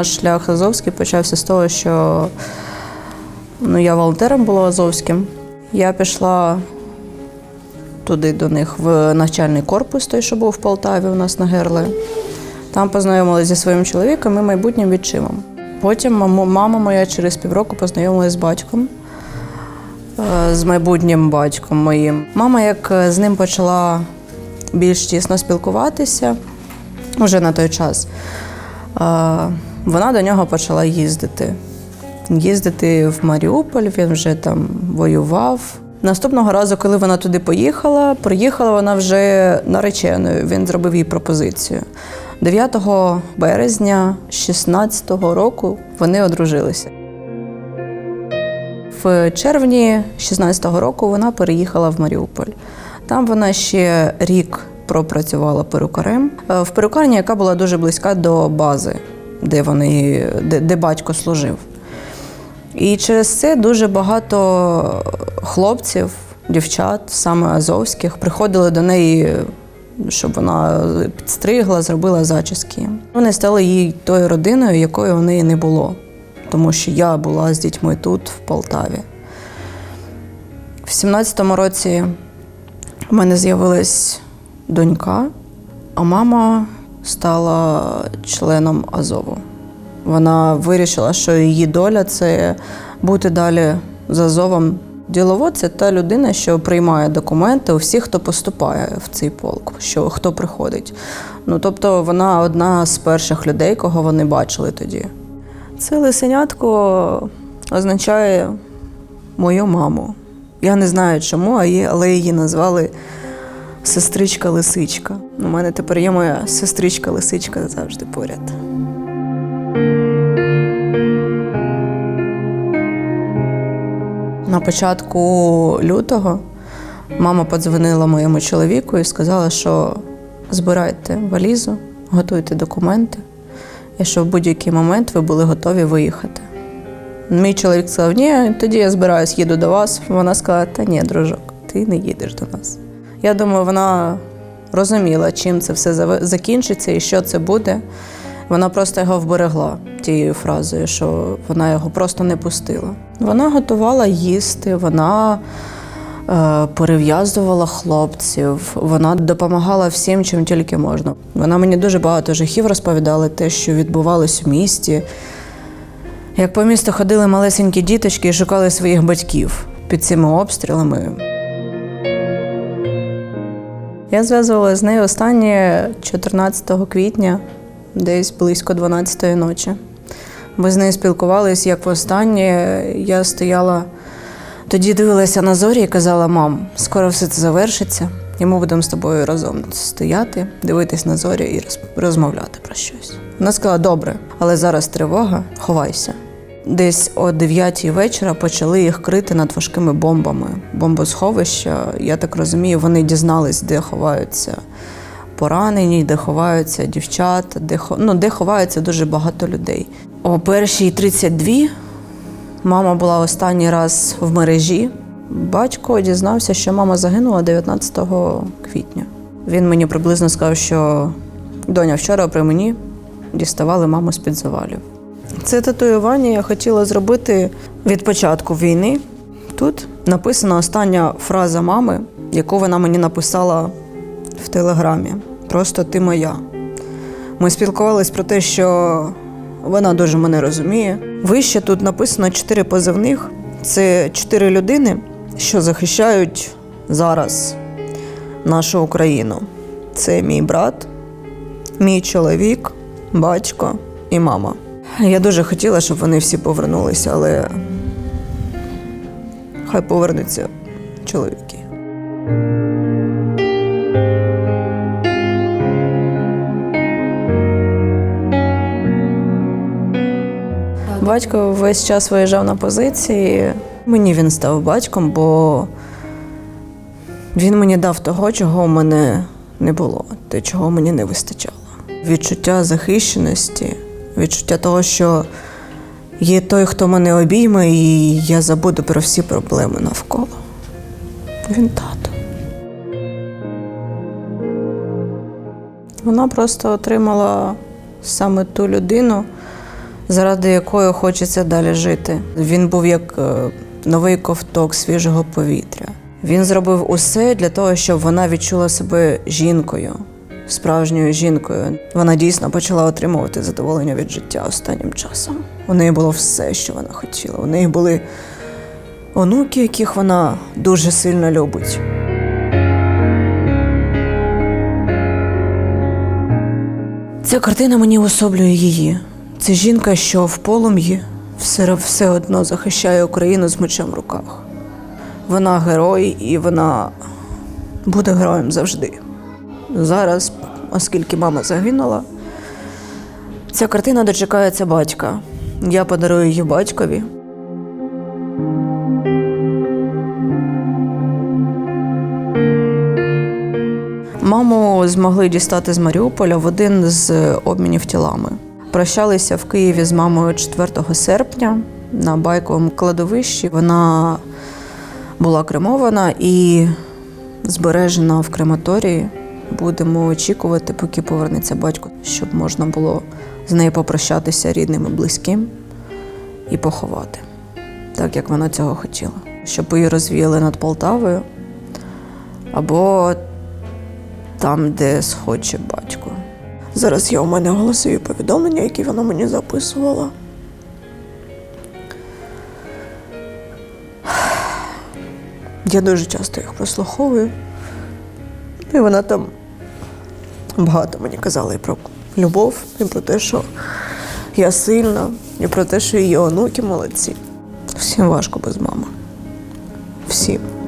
наш шлях Азовський почався з того, що ну, я волонтером була Азовським. Я пішла туди до них в навчальний корпус, той, що був в Полтаві у нас на Герли. Там познайомилася зі своїм чоловіком і майбутнім відчимом. Потім мама моя через півроку познайомилася з батьком, е, з майбутнім батьком моїм. Мама, як е, з ним почала більш тісно спілкуватися вже на той час, е, вона до нього почала їздити. Їздити в Маріуполь, він вже там воював. Наступного разу, коли вона туди поїхала, приїхала вона вже нареченою. Він зробив їй пропозицію. 9 березня 16-го року вони одружилися. В червні 16-го року вона переїхала в Маріуполь. Там вона ще рік пропрацювала перукарем е, в перукарні, яка була дуже близька до бази, де, вони, де, де батько служив. І через це дуже багато хлопців, дівчат, саме азовських, приходили до неї, щоб вона підстригла, зробила зачіски. Вони стали їй тою родиною, якої у неї не було, тому що я була з дітьми тут, в Полтаві. В 17-му році у мене з'явилась донька, а мама стала членом Азову. Вона вирішила, що її доля це бути далі за Азовом. Діловод це та людина, що приймає документи у всіх, хто поступає в цей полк, що хто приходить. Ну тобто вона одна з перших людей, кого вони бачили тоді. Це лисенятко означає мою маму. Я не знаю чому, але її назвали сестричка-лисичка. У мене тепер є моя сестричка-лисичка завжди поряд. На початку лютого мама подзвонила моєму чоловіку і сказала, що збирайте валізу, готуйте документи, і що в будь-який момент ви були готові виїхати. Мій чоловік сказав, ні, тоді я збираюсь, їду до вас. Вона сказала, та ні, дружок, ти не їдеш до нас. Я думаю, вона розуміла, чим це все закінчиться і що це буде. Вона просто його вберегла тією фразою, що вона його просто не пустила. Вона готувала їсти, вона е, перев'язувала хлопців, вона допомагала всім, чим тільки можна. Вона мені дуже багато жахів розповідала, те, що відбувалось у місті. Як по місту ходили малесенькі діточки і шукали своїх батьків під цими обстрілами. Я зв'язувалася з нею останнє 14 квітня, десь близько 12 ночі. Ми з нею спілкувалися, як востаннє я стояла, тоді дивилася на зорі і казала: мам, скоро все це завершиться, і ми будемо з тобою разом стояти, дивитись на зорі і роз- розмовляти про щось. Вона сказала: добре, але зараз тривога, ховайся. Десь о 9 вечора почали їх крити над важкими бомбами. Бомбосховища, я так розумію, вони дізнались, де ховаються поранені, де ховаються дівчата, де, ну, де ховаються дуже багато людей. О першій 32 мама була останній раз в мережі. Батько дізнався, що мама загинула 19 квітня. Він мені приблизно сказав, що доня вчора при мені діставали маму з-під завалів. Це татуювання я хотіла зробити від початку війни. Тут написана остання фраза мами, яку вона мені написала в телеграмі. Просто ти моя. Ми спілкувались про те, що вона дуже мене розуміє. Вище тут написано чотири позивних. Це чотири людини, що захищають зараз нашу Україну. Це мій брат, мій чоловік, батько і мама. Я дуже хотіла, щоб вони всі повернулися, але хай повернуться чоловіки. Батько весь час виїжджав на позиції. Мені він став батьком, бо він мені дав того, чого в мене не було, те, чого мені не вистачало. Відчуття захищеності, відчуття того, що є той, хто мене обійме, і я забуду про всі проблеми навколо. Він тато. Вона просто отримала саме ту людину, заради якої хочеться далі жити. Він був як е, новий ковток свіжого повітря. Він зробив усе для того, щоб вона відчула себе жінкою, справжньою жінкою. Вона дійсно почала отримувати задоволення від життя останнім часом. У неї було все, що вона хотіла. У неї були онуки, яких вона дуже сильно любить. Ця картина мені особлює її. Це жінка, що в полум'ї все, все одно захищає Україну з мечем в руках. Вона герой і вона буде героєм завжди. Зараз, оскільки мама загинула, ця картина дочекається батька. Я подарую її батькові. Маму змогли дістати з Маріуполя в один з обмінів тілами. Прощалися в Києві з мамою 4 серпня на байковому кладовищі. Вона була кремована і збережена в крематорії. Будемо очікувати, поки повернеться батько, щоб можна було з нею попрощатися рідним і близьким і поховати, так як вона цього хотіла. Щоб її розвіяли над Полтавою або там, де схоче батько. Зараз є у мене голосові повідомлення, які вона мені записувала. Я дуже часто їх прослуховую. І вона там багато мені казали і про любов, і про те, що я сильна, і про те, що її онуки молодці. Всім важко без мами. Всім.